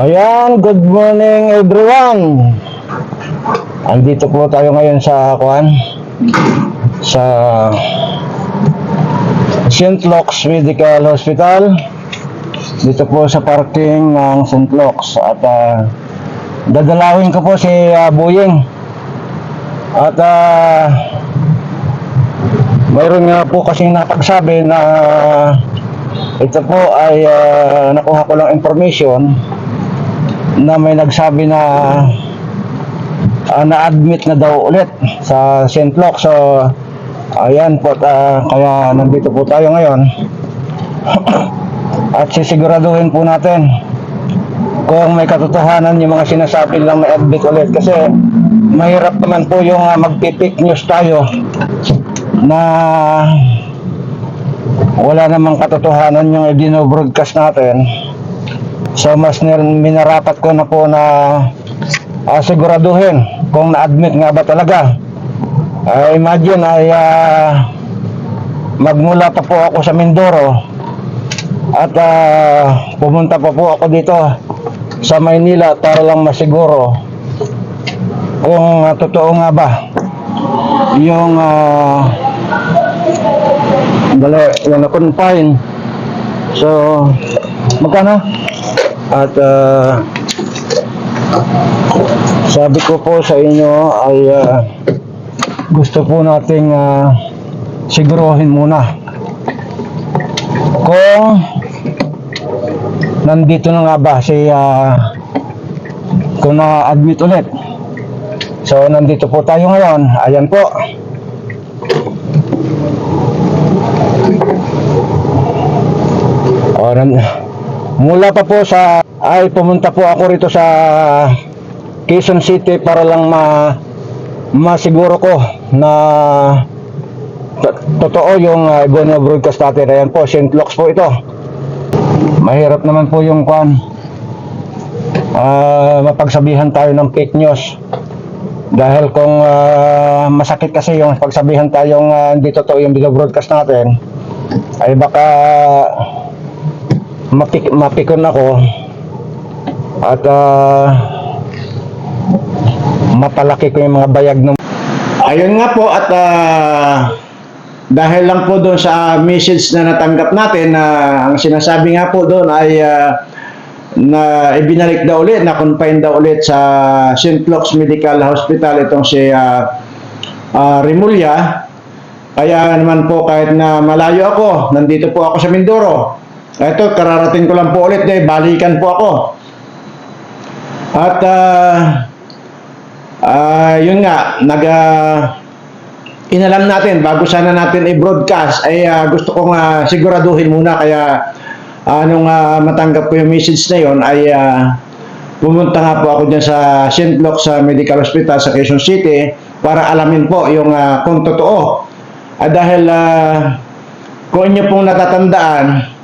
Ayan, good morning everyone. Andito po tayo ngayon sa Kwan sa St. Luke's Medical Hospital. Dito po sa parking ng St. Luke's at ah, dadalawin ko po si ah, Buying. At ah, mayroon nga po kasing napagsabi na ito po ay ah, nakuha ko lang information na may nagsabi na ah, na-admit na daw ulit sa St. Luke. So, ayan po, ah, kaya nandito po tayo ngayon. At sisiguraduhin po natin kung may katotohanan yung mga sinasabi lang na admit ulit. Kasi mahirap naman po yung uh, magpipik news tayo na wala namang katotohanan yung i-broadcast natin. So mas minarapat ko na po na ah, siguraduhin kung na-admit nga ba talaga. Ah, imagine ay ah, magmula pa po ako sa Mindoro at ah, pumunta pa po ako dito sa Maynila para lang masiguro kung ah, totoo nga ba yung uh, dali, yung na-confine. So, magkano? At ah, sabi ko po sa inyo ay ah, gusto po nating ah, siguruhin muna kung nandito na nga ba si ah, kung na-admit ulit. So, nandito po tayo ngayon. Ayan po. O, nan- mula pa po sa ay pumunta po ako rito sa Quezon City para lang ma masiguro ko na to- totoo yung uh, Ibono broadcast natin. Ayan po, St. Luke's po ito. Mahirap naman po yung kwan. Ah, mapagsabihan tayo ng fake news. Dahil kung ah, masakit kasi yung pagsabihan tayong uh, hindi totoo yung broadcast natin, ay baka mapik mapikon ako at ah, mapalaki ko yung mga bayag ng Ayun nga po at ah, dahil lang po doon sa message na natanggap natin na ang sinasabi nga po doon ay ah, na ibinalik daw ulit, na confine daw ulit sa St. Luke's Medical Hospital itong si ah, ah, Rimulya. Kaya naman po kahit na malayo ako, nandito po ako sa Mindoro. Ito, kararating ko lang po ulit dahil balikan po ako. At ah, ah, yun nga, nag ah, inalam natin bago sana natin i-broadcast ay ah, gusto kong ah, siguraduhin muna kaya ah, nung ah, matanggap ko yung message na yon ay ah, pumunta nga po ako dyan sa St. Luke's sa Medical Hospital sa Quezon City para alamin po yung ah, kung totoo. At dahil ah, kung inyo pong natatandaan,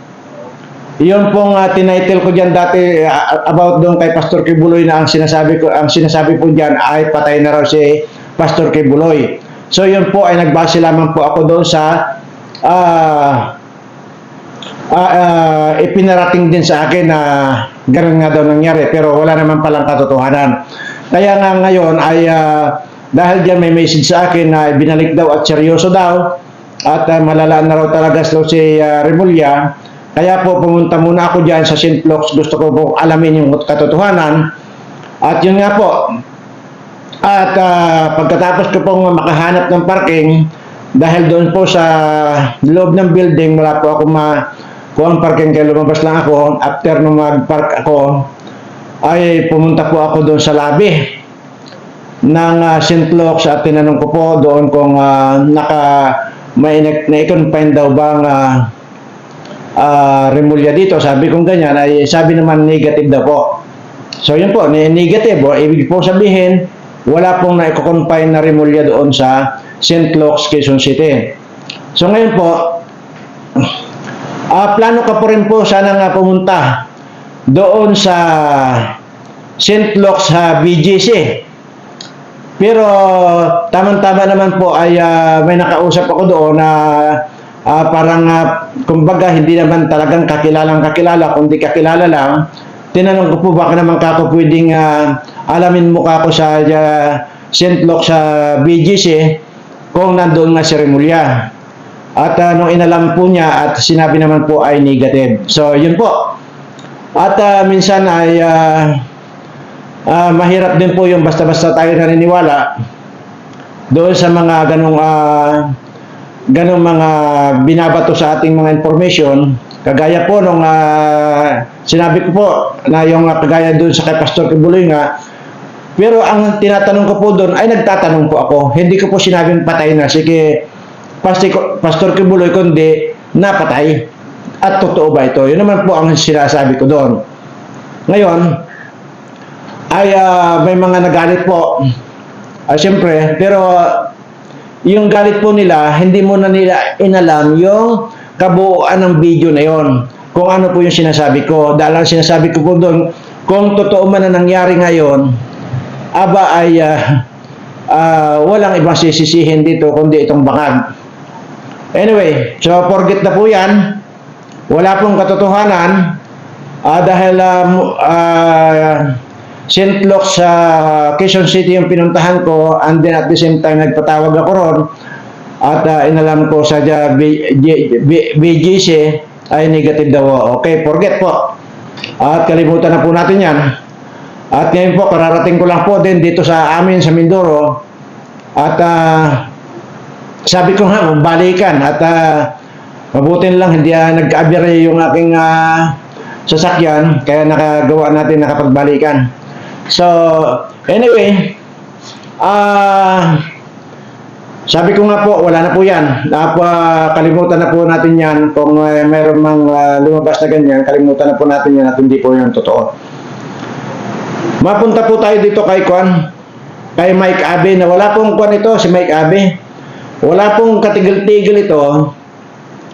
yun pong uh, tinitle ko diyan dati ah, about doon kay Pastor Kibuloy na ang sinasabi ko ang sinasabi po diyan ay patay na raw si Pastor Kibuloy. So yun po ay nagbase lamang po ako doon sa ah ah, ah, ipinarating din sa akin na ganun nga daw nangyari pero wala naman palang katotohanan. Kaya nga ngayon ay ah, dahil diyan may message sa akin na binalik daw at seryoso daw at ah, malala na raw talaga si uh, Remulla kaya po pumunta muna ako diyan sa St. Luke's. Gusto ko po alamin yung katotohanan. At yun nga po. At ah, pagkatapos ko pong makahanap ng parking, dahil doon po sa loob ng building, wala po ako ma kuha ang parking kaya lumabas lang ako. After nung mag-park ako, ay pumunta po ako doon sa lobby ng ah, St. Luke's at tinanong ko po doon kung ah, naka may na-confine daw bang ah, ah, Remulla dito, sabi kong ganyan, ay sabi naman negative daw po. So yun po, negative, o, ibig po sabihin, wala pong na-confine na Remulla doon sa St. Luke's, Quezon City. So ngayon po, ah plano ka po rin po sana nga pumunta doon sa St. Luke's sa BGC. Pero tamang-tama naman po ay ah, may nakausap ako doon na ah, parang ah, kumbaga hindi naman talagang kakilalang kakilala kundi kakilala lang tinanong ko po baka naman kako pwedeng ah, alamin mo kako sa uh, St. Luke sa BGC kung nandoon nga si Remulla. At ah, nung inalam po niya at sinabi naman po ay negative. So, yun po. At ah, minsan ay ah, ah, mahirap din po yung basta-basta tayo naniniwala doon sa mga ganong ah, ganong mga binabato sa ating mga information. Kagaya po nung ah, sinabi ko po na yung ah, kagaya doon sa kay Pastor Kibuloy nga, pero ang tinatanong ko po doon ay nagtatanong po ako. Hindi ko po sinabing patay na. Sige, Pastor, Pastor Kibuloy, kundi napatay. At totoo ba ito? Yun naman po ang sinasabi ko doon. Ngayon, ay ah, may mga nagalit po. Ah, Siyempre, pero yung galit po nila, hindi mo na nila inalam yung kabuuan ng video na yon. Kung ano po yung sinasabi ko. Dahil ang sinasabi ko po doon, kung totoo man na nangyari ngayon, aba ay ah, ah, walang ibang sisisihin dito kundi itong bangag. Anyway, so forget na po yan. Wala pong katotohanan ah, dahil um, ah, St. Luke sa Quezon City yung pinuntahan ko and then at the same time nagpatawag ako ron at ah, inalam ko sa BGC ay negative daw. Okay, forget po. At kalimutan na po natin yan. At ngayon po, kararating ko lang po din dito sa amin sa Mindoro. At ah, sabi ko nga, balikan. At ah, mabutin lang, hindi uh, nag-abire yung aking ah, sasakyan. Kaya nakagawa natin nakapagbalikan. So, anyway, ah, sabi ko nga po, wala na po yan. Napa, kalimutan na po natin yan. Kung uh, mayroon mang ah, lumabas na ganyan, kalimutan na po natin yan at hindi po yan totoo. Mapunta po tayo dito kay Kwan, kay Mike Abe, na wala pong Kwan ito, si Mike Abe. Wala pong katigil-tigil ito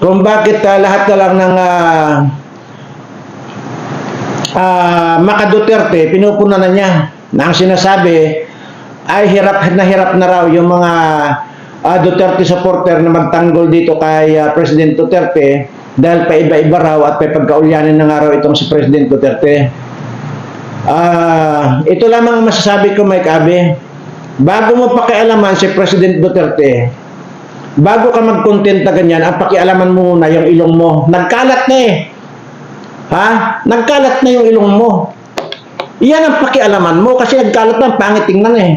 kung bakit ah, lahat na lang ng ah, ah, Maka Duterte, pinupuna na niya na ang sinasabi ay hirap na hirap na raw yung mga ah, Duterte supporter na magtanggol dito kay ah, President Duterte dahil pa iba-iba raw at may pagkaulyanin na nga raw itong si President Duterte. Ah, ito lamang ang masasabi ko, Mike Abe. Bago mo pakialaman si President Duterte, bago ka mag-content na ganyan, ang pakialaman mo muna yung ilong mo. Nagkalat na eh. Ha? Nagkalat na yung ilong mo. Yan ang pakialaman mo kasi nagkalat na, pangit tingnan eh.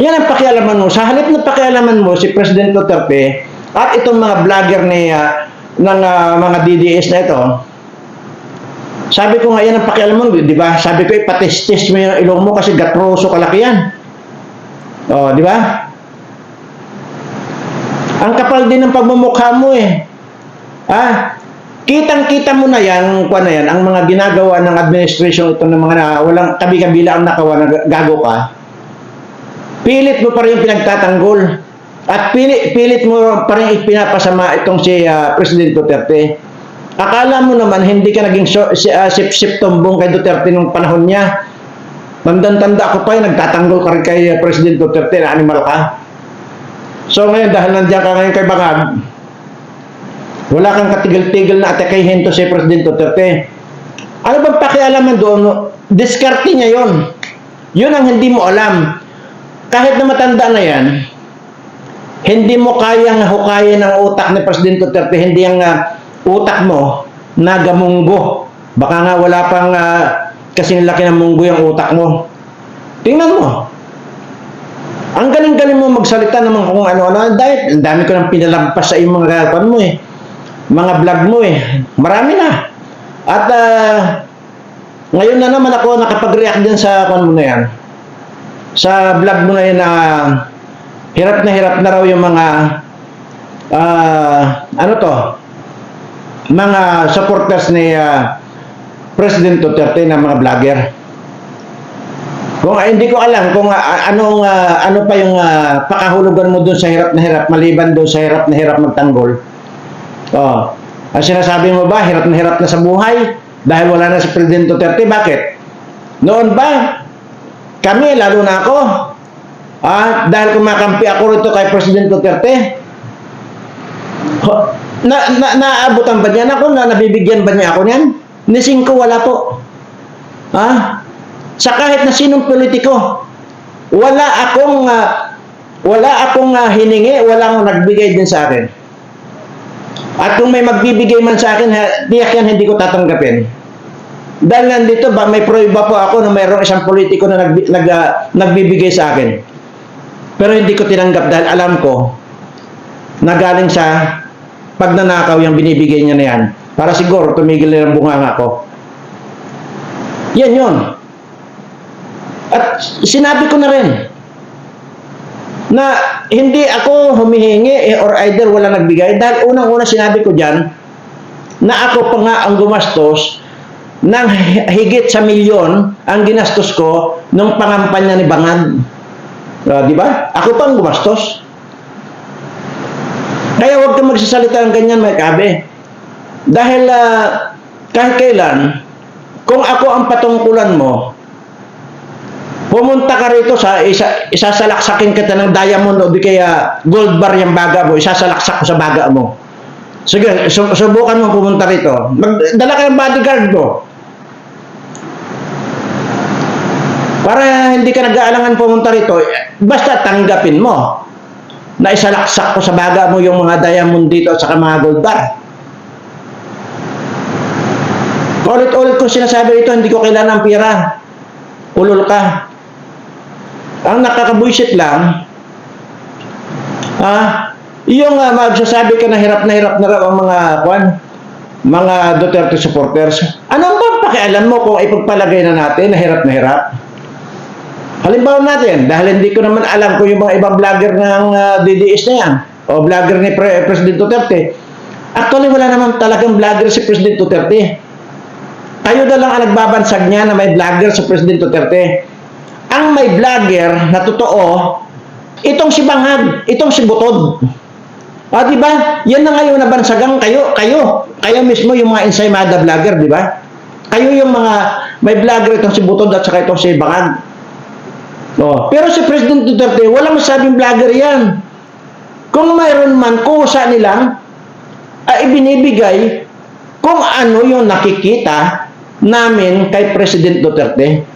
Yan ang pakialaman mo. Sa halip na pakialaman mo si President Duterte at itong mga vlogger ni ah, ng ah, mga DDS na ito, sabi ko nga yan ang pakialaman mo, di ba? Sabi ko ipatestis mo yung ilong mo kasi gatroso kalaki yan. O, di ba? Ang kapal din ng pagmumukha mo eh. Ha? Kitang-kita mo na yan, kuha na yan, ang mga ginagawa ng administration ito ng mga na, walang kabi-kabila ang nakawa na gago ka. Pilit mo pa rin pinagtatanggol. At pilit, pilit mo pa rin ipinapasama itong si ah, President Duterte. Akala mo naman hindi ka naging so, si, ah, sip-sip tumbong kay Duterte nung panahon niya. Tandang-tanda ako pa yung nagtatanggol ka rin kay ah, President Duterte na animal ka. So ngayon, dahil nandiyan ka ngayon kay Bangag, wala kang katigil-tigil na atakayin to si President Duterte. Ano bang pakialaman doon? Diskarte niya yon. Yun ang hindi mo alam. Kahit na matanda na yan, hindi mo kayang hukayin ang utak ni President Duterte, hindi ang ah, utak mo nagamunggo. Baka nga wala pang uh, kasing laki ng munggo yung utak mo. Tingnan mo. Ang galing-galing mo magsalita naman kung ano-ano. Dahil ang dami ko nang pinalampas sa iyong mga kagapan mo eh. Mga vlog mo eh. Marami na. At ah, ngayon na naman ako nakapag-react din sa mo na yan. Sa vlog mo na yan na hirap na hirap na raw yung mga ah, ano to mga supporters ni ah, President Duterte na mga vlogger. Kung ah, hindi ko alam kung ah, anong ah, ano pa yung ah, pakahulugan mo doon sa hirap na hirap maliban doon sa hirap na hirap magtanggol. Oh. Ang sinasabi mo ba hirap na hirap na sa buhay dahil wala na si President Duterte? Bakit? Noon ba kami lalo na ako ah, dahil kumakampi ako rito kay President Duterte na, na, naabutan ba niyan ako? Na nabibigyan ba niya ako niyan? Nising ko wala po. Ha? Sa kahit na sinong politiko. Wala akong ah, wala akong ah, hiningi, walang nagbigay din sa akin. At kung may magbibigay man sa akin, ha, tiyak yan hindi ko tatanggapin. Dahil nandito ba, may prueba po ako na mayroong isang politiko na nag, nag, ah, nagbibigay sa akin. Pero hindi ko tinanggap dahil alam ko na galing sa pagnanakaw yung binibigay niya na yan. Para siguro tumigil na yung bunganga ko. Yan yun. At sinabi ko na rin na hindi ako humihingi eh, or either wala nagbigay dahil unang-una sinabi ko dyan na ako pa nga ang gumastos ng higit sa milyon ang ginastos ko nung pangampanya ni Bangag. Ah, di ba? Ako pa ang gumastos. Kaya huwag kang magsasalita ng ganyan, may kabe. Dahil ah, kahit kailan, kung ako ang patungkulan mo, pumunta ka rito sa isa, isasalaksakin kita ng diamond o di kaya gold bar yung baga mo, isasalaksak ko sa baga mo. Sige, su- subukan mo pumunta rito. Magdala ka ng bodyguard mo. Para hindi ka nag-aalangan pumunta rito, basta tanggapin mo na isalaksak ko sa baga mo yung mga diamond dito at saka mga gold bar. Ulit-ulit ko sinasabi ito, hindi ko kailangan ng pira. Ulol ka. Ang nakakabuisit lang, ah, yung uh, magsasabi ka na hirap na hirap na raw ang mga, kwan, mga Duterte supporters. Ano ba pakialam mo kung ipagpalagay na natin na hirap na hirap? Halimbawa natin, dahil hindi ko naman alam kung yung mga ibang vlogger ng ah, DDS na yan, o vlogger ni Pre- President Duterte, actually wala naman talagang vlogger si President Duterte. Kayo na lang ang nagbabansag niya na may vlogger sa President Duterte. Ang may vlogger na totoo, itong si Bangag, itong si Butod. Ah, di ba? Yan na ngayon na bansagang kayo, kayo, kayo mismo yung mga ensaymada vlogger, di ba? Kayo yung mga may vlogger itong si Butod at saka itong si Bangag. No. Pero si President Duterte, walang masabing vlogger yan. Kung mayroon man, kusa nilang ay ibinibigay kung ano yung nakikita namin kay President Duterte.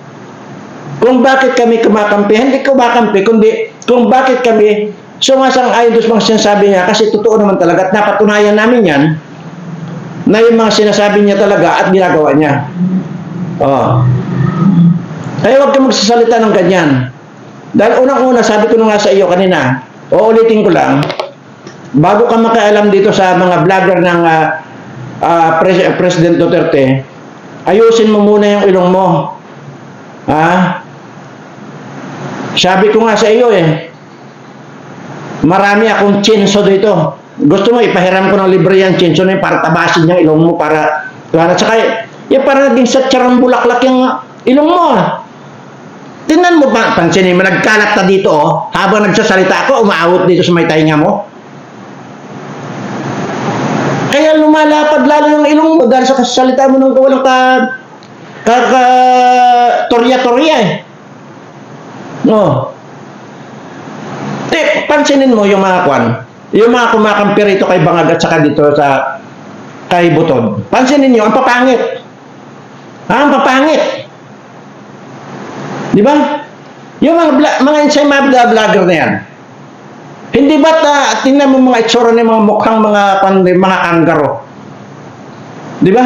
Kung bakit kami kumakampi, hindi kumakampi, kundi kung bakit kami sumasang-ayon doon mga sinasabi niya, kasi totoo naman talaga at napatunayan namin yan, na yung mga sinasabi niya talaga at ginagawa niya. Oh. Kaya huwag ka magsasalita ng ganyan. Dahil unang-una, sabi ko na nga sa iyo kanina, uulitin ko lang, bago ka makialam dito sa mga vlogger ng ah, ah, Pres- President Duterte, ayusin mo muna yung ilong mo. Ha? Sabi ko nga sa iyo eh, marami akong chinso dito. Gusto mo, ipahiram ko ng libre yan, chinso na yun, para tabasin yung ilong mo, para, para, saka, yung para naging satsarang bulaklak yung ilong mo. Tingnan mo ba, pansinin mo, nagkalat na dito, oh, habang nagsasalita ako, umaawot dito sa may tainga mo. Kaya lumalapad lalo yung ilong mo dahil sa kasalita mo nung walang ka, ka, ka, torya-torya eh. No. Te, pansinin mo yung mga kwan, yung mga kumakampi rito kay Bangag at saka dito sa kay Butod. Pansinin niyo, ang papangit. Ah, ang papangit. Di ba? Yung mga, bla- mga ensaymada vlogger na yan, hindi ba ta, tingnan mo mga itsura ng mga mukhang mga, pandi, mga kanggaro? Di ba?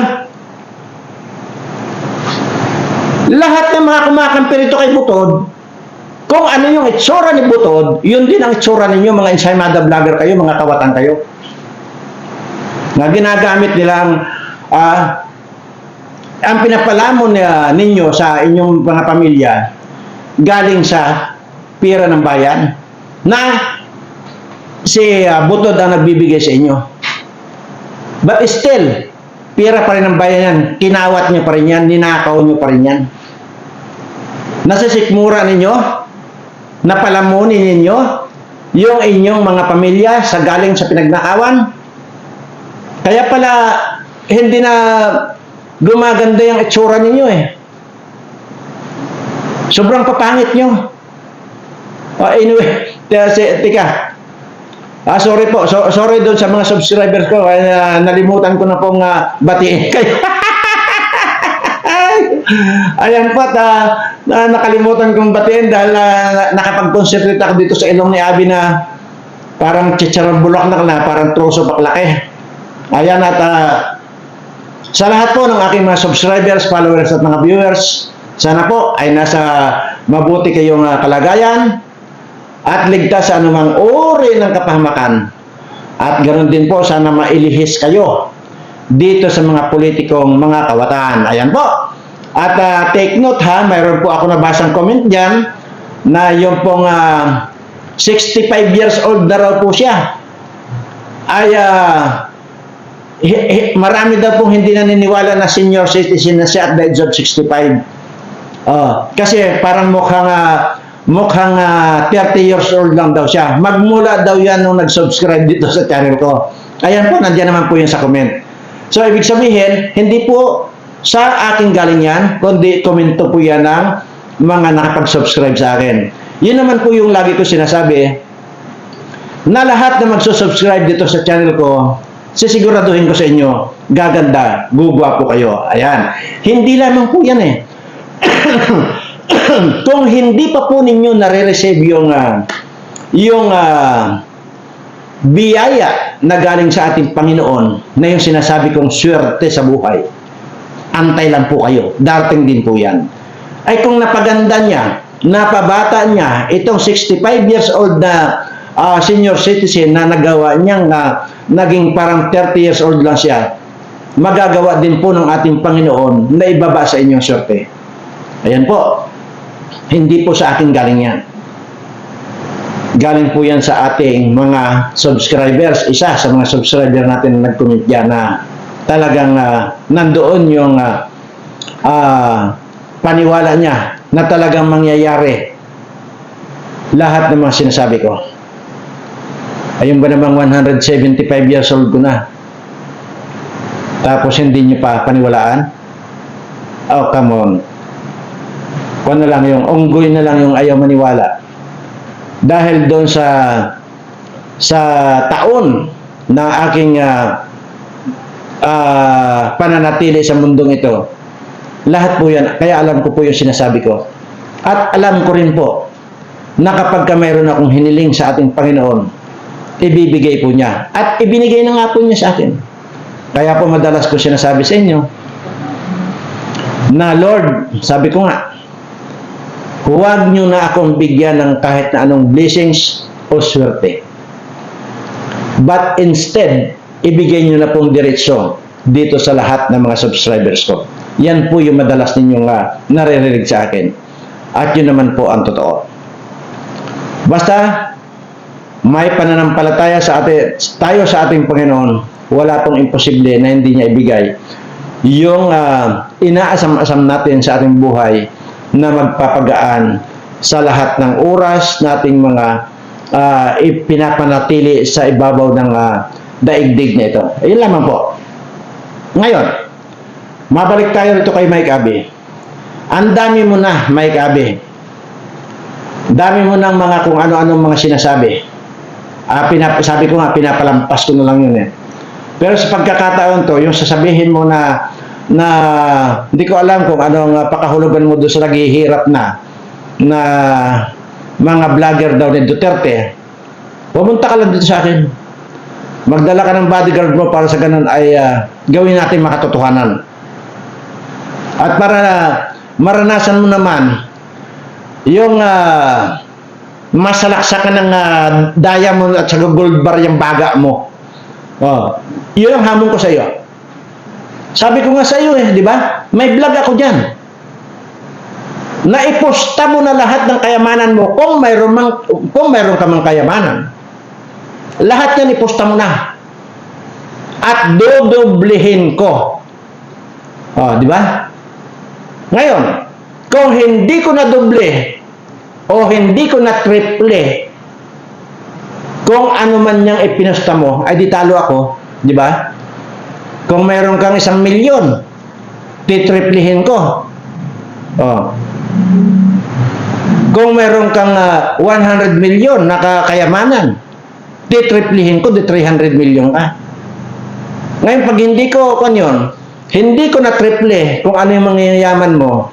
Lahat ng mga kumakampi rito kay Butod, kung ano yung itsura ni Butod, yun din ang itsura ninyo, mga ensaymada vlogger kayo, mga kawatan kayo. Na ginagamit nilang ah, ang pinapalamon niya ninyo sa inyong mga pamilya galing sa pira ng bayan na si uh, Butod ang nagbibigay sa inyo. But still, pira pa rin ng bayan yan. Kinawat niyo pa rin yan. Ninakaw niyo pa rin yan. Nasisikmura ninyo, napalamunin ninyo yung inyong mga pamilya sa galing sa pinagnakawan. Kaya pala, hindi na gumaganda yung itsura ninyo eh. Sobrang papangit nyo. Oh, anyway, tika. Ah, sorry po. So, sorry doon sa mga subscribers ko. Kaya nalimutan ko na pong uh, batiin kayo. Ayan po, at na, nakalimutan kong batiin dahil uh, nakapag-concentrate ako dito sa ilong ni Abby na parang chicharong bulak na parang troso baklaki. Ayan at ah, sa lahat po ng aking mga subscribers, followers at mga viewers, sana po ay nasa mabuti kayong ah, kalagayan at ligtas sa anumang uri ng kapahamakan. At ganoon din po, sana mailihis kayo dito sa mga politikong mga kawatan. Ayan po. At ah, take note ha, mayroon po ako nabasang comment dyan na yung pong ah, 65 years old na raw po siya. Ay, ah, hi- hi- marami daw pong hindi naniniwala na senior citizen na siya at the age of 65. Oh, kasi parang mukhang ah, mukhang ah, 30 years old lang daw siya. Magmula daw yan nung nag-subscribe dito sa channel ko. Ayan po, nandiyan naman po yun sa comment. So, ibig sabihin, hindi po sa akin galing yan, kundi komento po yan ng mga nakapag-subscribe sa akin. Yun naman po yung lagi ko sinasabi, na lahat na magsusubscribe dito sa channel ko, sisiguraduhin ko sa inyo, gaganda, gugwa po kayo. Ayan. Hindi lamang po yan eh. Kung hindi pa po ninyo nare-receive yung ah, yung ah, biyaya na galing sa ating Panginoon na yung sinasabi kong swerte sa buhay, antay lang po kayo. Darating din po yan. Ay kung napaganda niya, napabata niya, itong 65 years old na ah, senior citizen na nagawa niyang na naging parang 30 years old lang siya, magagawa din po ng ating Panginoon na ibaba sa inyong swerte. Ayan po. Hindi po sa akin galing yan. Galing po yan sa ating mga subscribers. Isa sa mga subscriber natin na nag-comment dyan na talagang ah, nandoon yung ah, ah, paniwala niya na talagang mangyayari lahat ng mga sinasabi ko. Ayun ba namang 175 years old ko na. Tapos hindi niyo pa paniwalaan? Oh, come on. Kung na lang yung, unggoy na lang yung ayaw maniwala. Dahil doon sa sa taon na aking ah, ah, pananatili sa mundong ito, lahat po yan, kaya alam ko po yung sinasabi ko. At alam ko rin po na kapag ka mayroon akong hiniling sa ating Panginoon, ibibigay po niya. At ibinigay na nga po niya sa akin. Kaya po madalas ko sinasabi sa inyo, na Lord, sabi ko nga, huwag niyo na akong bigyan ng kahit na anong blessings o swerte. But instead, ibigay niyo na pong diretsyo dito sa lahat ng mga subscribers ko. Yan po yung madalas ninyong uh, naririnig sa akin. At yun naman po ang totoo. Basta, may pananampalataya sa atin, tayo sa ating Panginoon, wala pong imposible na hindi niya ibigay yung ah, inaasam-asam natin sa ating buhay na magpapagaan sa lahat ng oras nating mga ah, ipinapanatili sa ibabaw ng ah, daigdig na ito. Ayun lamang po. Ngayon, mabalik tayo rito kay Mike Abe. Ang dami mo na, Mike Abe. Dami mo ng mga kung ano-anong mga sinasabi. Ah, pinap sabi ko nga, pinapalampas ko na lang yun eh. Pero sa pagkakataon to, yung sasabihin mo na na hindi ko alam kung anong uh, pakahulugan mo doon sa naghihirap na na mga vlogger daw ni Duterte. Pumunta ka lang dito sa akin. Magdala ka ng bodyguard mo para sa ganun ay ah, gawin natin makatotohanan. At para maranasan mo naman yung uh, masalaksakan ng uh, diamond at saka gold bar yung baga mo. Oh, yun ang hamon ko sa iyo. Sabi ko nga sa iyo eh, di ba? May vlog ako diyan. Naiposta mo na lahat ng kayamanan mo kung mayroon mang kung mayroon ka mang kayamanan. Lahat 'yan iposta mo na. At dodoblehin ko. Oh, di ba? Ngayon, kung hindi ko na doble o hindi ko na triple kung ano man niyang ipinusta mo, ay di talo ako, di ba? Kung mayroon kang isang milyon, titriplihin ko. Oh. Kung mayroon kang ah, 100 milyon na kakayamanan, titriplihin ko, di 300 milyon ka. Ngayon, pag hindi ko, kung yun, Hindi ko na triple kung ano yung mangyayaman mo.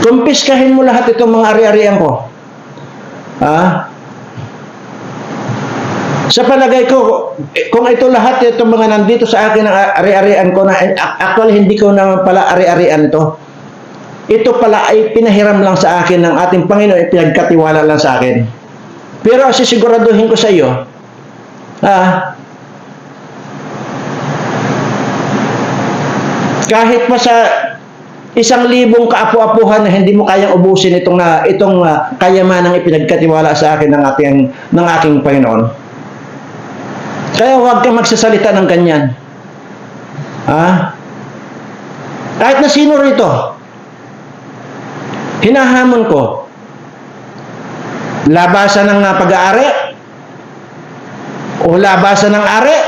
Kumpiskahin mo lahat itong mga ari-arian ko. Ha? Sa palagay ko, kung ito lahat itong mga nandito sa akin ang ari-arian ko na ac- actually hindi ko naman pala ari-arian ito. Ito pala ay pinahiram lang sa akin ng ating Panginoon, pinagkatiwala lang sa akin. Pero sisiguraduhin ko sa iyo, ah, kahit pa sa isang libong kaapu-apuhan na hindi mo kayang ubusin itong na itong uh, kayamanang ipinagkatiwala sa akin ng ating ng aking Panginoon. Kaya huwag kang magsasalita ng ganyan. Ha? Kahit na sino rito, hinahamon ko, labasan ng pag-aari, o labasan ng ari,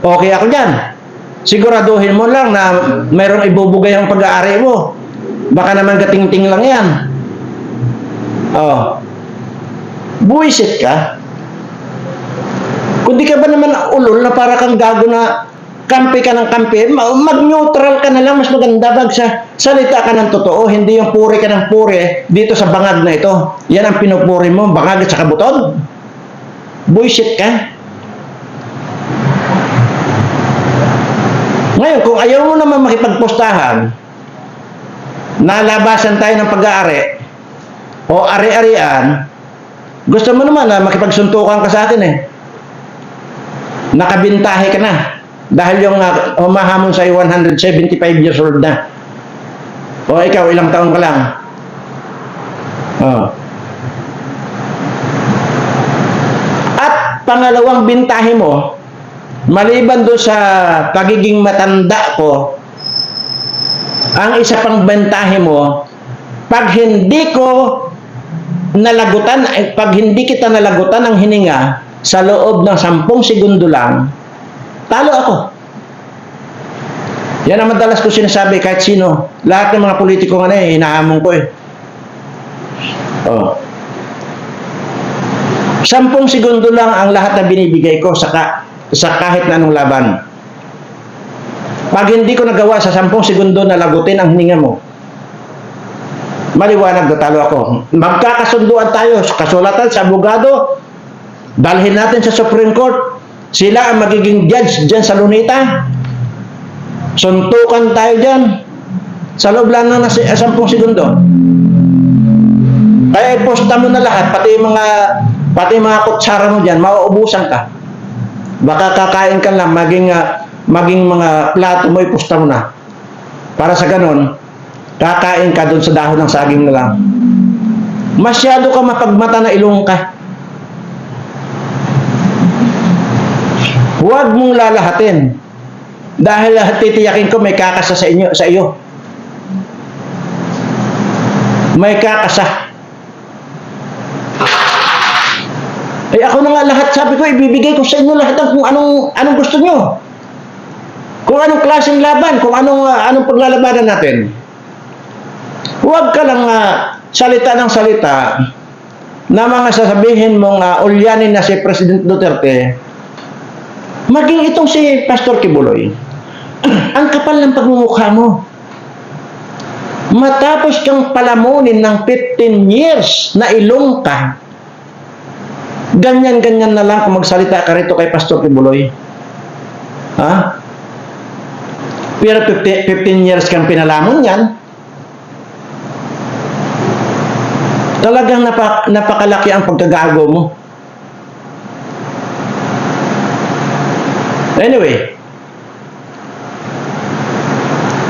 okay ako dyan. Siguraduhin mo lang na mayroong ibubugay ang pag-aari mo. Baka naman gating-ting lang yan. Oh. Buisit ka. Kung di ka ba naman ulol na para kang gago na kampi ka ng kampi, ma- mag-neutral ka na lang, mas maganda bag sa salita ka ng totoo, hindi yung puri ka ng puri dito sa bangag na ito. Yan ang pinupuri mo, bangag at saka butod. Buisit ka. Ngayon, kung ayaw mo naman makipagpostahan, nalabasan tayo ng pag-aari, o ari-arian, gusto mo naman na makipagsuntukan ka sa atin eh. Nakabintahe ka na. Dahil yung uh, humahamon sa'yo 175 years old na. O ikaw, ilang taon ka lang. Oh. At pangalawang bintahe mo, maliban doon sa pagiging matanda ko, ang isa pang bentahe mo, pag hindi ko nalagutan, eh, pag hindi kita nalagutan ng hininga sa loob ng sampung segundo lang, talo ako. Yan ang madalas ko sinasabi kahit sino. Lahat ng mga politiko nga eh, hinahamon ko eh. Oh. Sampung segundo lang ang lahat na binibigay ko sa, ka, sa kahit na anong laban. Pag hindi ko nagawa sa sampung segundo na lagutin ang hininga mo, maliwanag na talo ako. Magkakasunduan tayo sa kasulatan sa abogado, dalhin natin sa Supreme Court, sila ang magiging judge dyan sa Lunita. Suntukan tayo dyan sa loob lang ng nasi- 10 segundo. Kaya iposta mo na lahat, pati mga pati mga kutsara mo dyan, mauubusan ka. Baka kakain ka lang, maging, ah, maging mga plato mo, iposta mo na. Para sa ganon, kakain ka dun sa dahon ng saging na lang. Masyado ka mapagmata na ilong ka. Huwag mong lalahatin. Dahil titiyakin ko may kakasa sa inyo sa iyo. May kakasa. Eh ako na nga lahat sabi ko ibibigay ko sa inyo lahat ng kung anong anong gusto nyo. Kung anong klaseng laban, kung anong ah, anong paglalabanan natin. Huwag ka lang ah, salita ng salita na mga sasabihin mong uh, ulyanin na si President Duterte, maging itong si Pastor Kibuloy, ang kapal ng pagmumukha mo. Matapos kang palamunin ng 15 years na ilong ka, ganyan-ganyan na lang kung magsalita ka rito kay Pastor Kibuloy. Ha? Pero 15, 15 years kang pinalamon yan, talagang napa, napakalaki ang pagkagago mo. Anyway,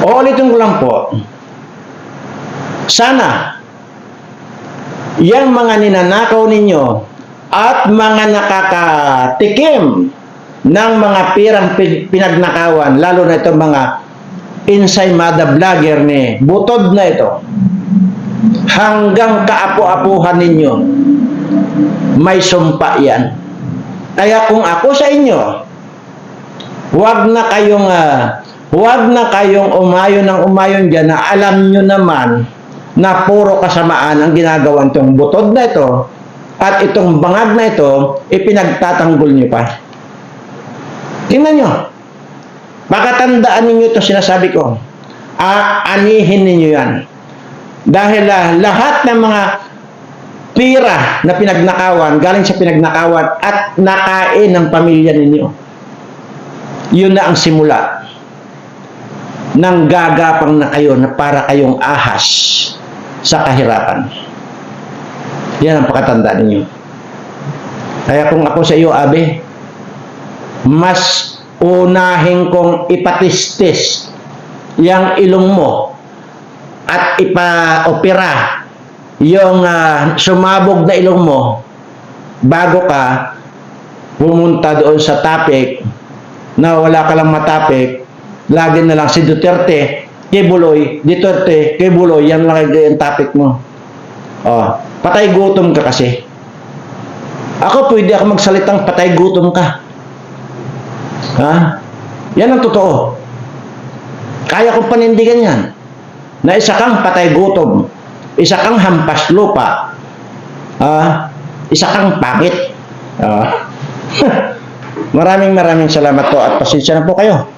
uulitin ko lang po, sana, yung mga ninanakaw ninyo at mga nakakatikim ng mga pirang pi- pinagnakawan, lalo na itong mga insaymada vlogger ni Butod na ito, hanggang kaapu-apuhan ninyo, may sumpa yan. Kaya kung ako sa inyo, huwag na kayong ah, huwag na kayong umayon ng umayon diyan na alam nyo naman na puro kasamaan ang ginagawa itong butod na ito at itong bangag na ito ipinagtatanggol nyo pa. Tingnan nyo. Baka tandaan ninyo ito sinasabi ko. Aanihin ninyo yan. Dahil ah, lahat ng mga pira na pinagnakawan, galing sa pinagnakawan at nakain ng pamilya ninyo. Yun na ang simula ng gagapang na kayo na para kayong ahas sa kahirapan. Yan ang pakatandaan ninyo. Kaya kung ako sa iyo, Abe, mas unahin kong ipatistis yung ilong mo at ipa-opera yung ah, sumabog na ilong mo bago ka pumunta doon sa topic na wala ka lang matapik, lagi na lang si Duterte, kay Buloy, Duterte, kay Buloy, yan lang ang topic mo. Oh, patay gutom ka kasi. Ako pwede ako magsalitang patay gutom ka. Ha? Yan ang totoo. Kaya kong panindigan yan. Na isa kang patay gutom. Isa kang hampas lupa. Ah, isa kang pangit. Ah. maraming maraming salamat po at pasensya na po kayo.